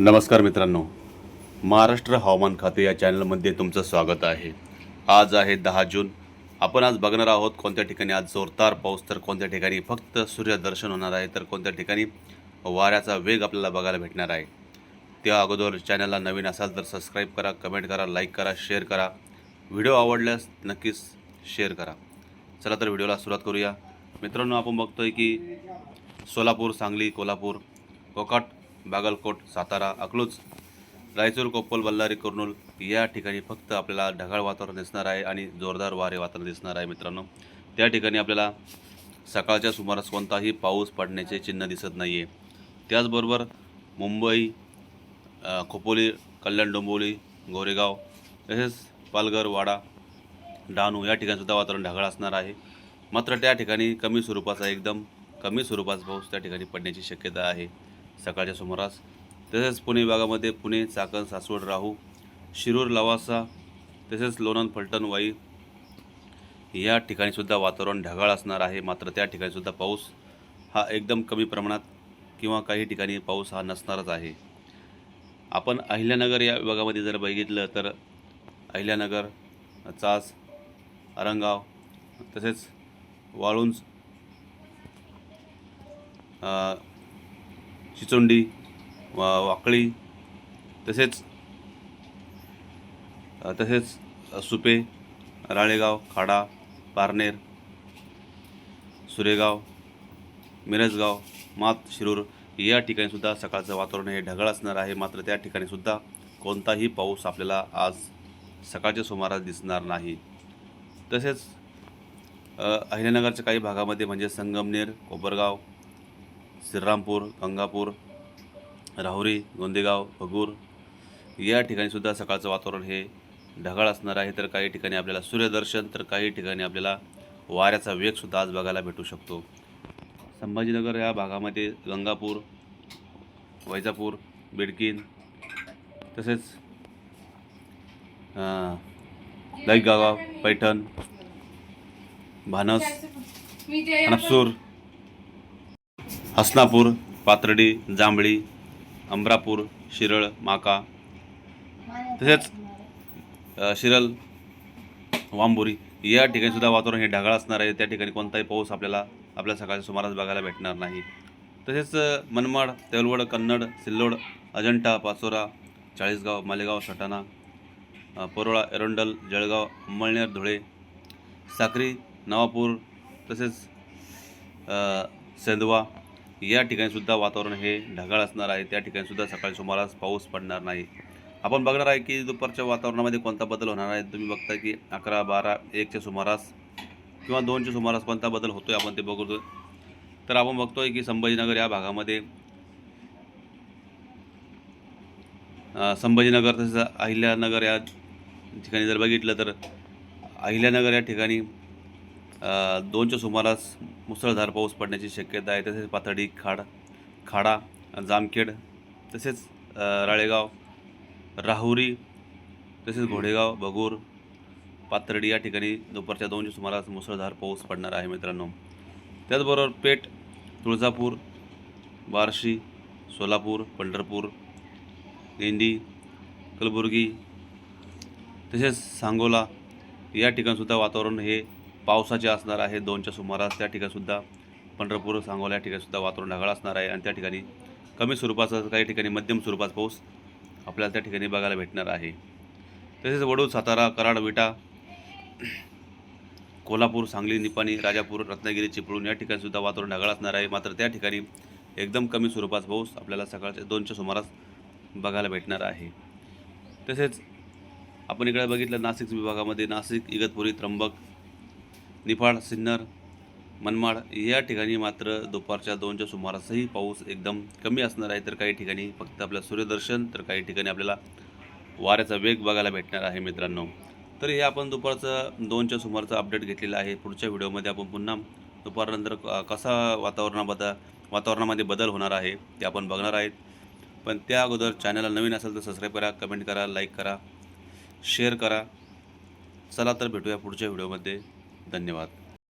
नमस्कार मित्रांनो. महाराष्ट्र हवामान खाते या चॅनलमध्ये तुमचं स्वागत आहे. आज आहे दहा जून. आपण आज बघणार आहोत कोणत्या ठिकाणी आज जोरदार पाऊस तर कोणत्या ठिकाणी फक्त सूर्यदर्शन होणार आहे तर कोणत्या ठिकाणी वाऱ्याचा वेग आपल्याला बघायला भेटणार आहे. त्या अगोदर चॅनलला नवीन असाल तर सबस्क्राईब करा कमेंट करा लाईक करा शेअर करा. व्हिडिओ आवडल्यास नक्कीच शेअर करा. चला तर व्हिडिओला सुरुवात करूया. मित्रांनो आपण बघतोय की सोलापूर सांगली कोल्हापूर कोकाट बागलकोट सातारा अकलूज रायचूर कोप्पल बल्लारी कुर्नूल या ठिकाणी फक्त आपल्याला ढगाळ वातावरण दिसणार आहे आणि जोरदार वारे वातावरण दिसणार आहे मित्रांनो. त्या ठिकाणी आपल्याला सकाळच्या सुमारास कोणताही पाऊस पडण्याचे चिन्ह दिसत नाही आहे त्याचबरोबर मुंबई खोपोली कल्याण डोंबिवली गोरेगाव तसेच पालघर वाडा डहाणू या ठिकाणीसुद्धा वातावरण ढगाळ असणार आहे. मात्र त्या ठिकाणी कमी स्वरूपाचा एकदम कमी स्वरूपाचा पाऊस त्या ठिकाणी पडण्याची शक्यता आहे. सकाळच्या सुमारास. तसेच पुणे विभागामध्ये पुणे चाकण सासवड राहू शिरूर लवासा तसेच लोणंद फलटण वाई या ठिकाणीसुद्धा वातावरण ढगाळ असणार आहे. मात्र त्या ठिकाणीसुद्धा पाऊस हा एकदम कमी प्रमाणात किंवा काही ठिकाणी पाऊस हा नसणारच आहे. आपण अहिल्यानगर या विभागामध्ये जर बघितलं तर अहिल्यानगर चास अरंगाव तसेच वाळुंज चिचोंडी वा वाकळी तसेच तसेच सुपे राळेगाव खाडा पारनेर सुरेगाव मिरजगाव मात शिरूर या ठिकाणीसुद्धा सकाळचं वातावरण हे ढगाळ असणार आहे. मात्र त्या ठिकाणीसुद्धा कोणताही पाऊस आपल्याला आज सकाळच्या सुमारास दिसणार नाही. तसेच अहिल्यानगरच्या काही भागामध्ये म्हणजे संगमनेर कोपरगाव श्रीरामपूर गंगापूर राहुरी गोंदेगाव भगूर या ठिकाणीसुद्धा सकाळचं वातावरण हे ढगाळ असणार आहे. तर काही ठिकाणी आपल्याला सूर्यदर्शन तर काही ठिकाणी आपल्याला वाऱ्याचा वेगसुद्धा आज बघायला भेटू शकतो. संभाजीनगर या भागामध्ये गंगापूर वैजापूर बिडकीन तसेच लईगाव पैठण भानस अनपसूर हसनापूर पाथर्डी जांभळी अमरापूर शिरळ माका. तसेच शिरळ शिरल वांबोरी या ठिकाणीसुद्धा वातावरण हे ढगाळ असणार आहे. त्या ठिकाणी कोणताही पाऊस आपल्याला आपल्या सकाळच्या सुमारास बघायला भेटणार नाही. तसेच मनमाड तेलवड कन्नड सिल्लोड अजंठा पाचोरा चाळीसगाव मालेगाव सटाणा परोळा एरोंडल जळगाव अंमळनेर धुळे साक्री नवापूर तसेच सेंदवा या ठिकाणीसुद्धा वातावरण हे ढगाळ असणार आहे. त्या ठिकाणीसुद्धा सकाळी सुमारास पाऊस पडणार नाही. आपण बघणार आहे की दुपारच्या वातावरणामध्ये कोणता बदल होणार आहे? तुम्ही बघता की अकरा बारा एकच्या सुमारास किंवा दोनच्या सुमारास कोणता बदल होतो आहे आपण ते बघतो तर आपण बघतोय की संभाजीनगर या भागामध्ये संभाजीनगर तसेच अहिल्यानगर या ठिकाणी जर बघितलं तर अहिल्यानगर या ठिकाणी दोनच्या सुमारास मुसळधार पाऊस पडण्याची शक्यता आहे. तसेच पाथडी खाड खाडा जामखेड तसेच राळेगाव राहुरी तसेच घोडेगाव भगूर पाथर्डी या ठिकाणी दुपारच्या दोनच्या सुमारास मुसळधार पाऊस पडणार आहे मित्रांनो. त्याचबरोबर पेठ तुळजापूर बार्शी सोलापूर पंढरपूर इंडी कलबुर्गी तसेच सांगोला या ठिकाणसुद्धा वातावरण हे पावसाचे असणार आहे दोनच्या सुमारास त्या ठिकाणीसुद्धा पंढरपूर सांगोला या ठिकाणीसुद्धा वातावरण ढगाळ असणार आहे आणि त्या ठिकाणी कमी स्वरूपाचा काही ठिकाणी मध्यम स्वरूपाचा पाऊस आपल्याला त्या ठिकाणी बघायला भेटणार आहे. तसेच वडूळ सातारा कराड विटा कोल्हापूर सांगली निपाणी राजापूर रत्नागिरी चिपळूण या ठिकाणीसुद्धा वातावरण ढगाळ असणार आहे. मात्र त्या ठिकाणी एकदम कमी स्वरूपाचा पाऊस आपल्याला सकाळच्या दोनच्या सुमारास बघायला भेटणार आहे. तसेच आपण इकडे बघितलं नाशिक विभागामध्ये नाशिक इगतपुरी त्र्यंबक निफाड सिन्नर मनमाड या ठिकाणी मात्र दुपारच्या दोनच्या सुमारासही पाऊस एकदम कमी असणार आहे. तर काही ठिकाणी फक्त आपलं सूर्यदर्शन तर काही ठिकाणी आपल्याला वाऱ्याचा वेग बघायला भेटणार आहे मित्रांनो. तर हे आपण दुपारचं दोनच्या सुमारचं अपडेट घेतलेलं आहे. पुढच्या व्हिडिओमध्ये आपण पुन्हा दुपारनंतर क- कसा वातावरणाबद्दल वातावरणामध्ये बदल होणार आहे ते आपण बघणार आहेत. पण त्या अगोदर चॅनलला नवीन असेल तर सबस्क्राईब करा कमेंट करा लाईक करा शेअर करा. चला तर भेटूया पुढच्या व्हिडिओमध्ये. धन्यवाद.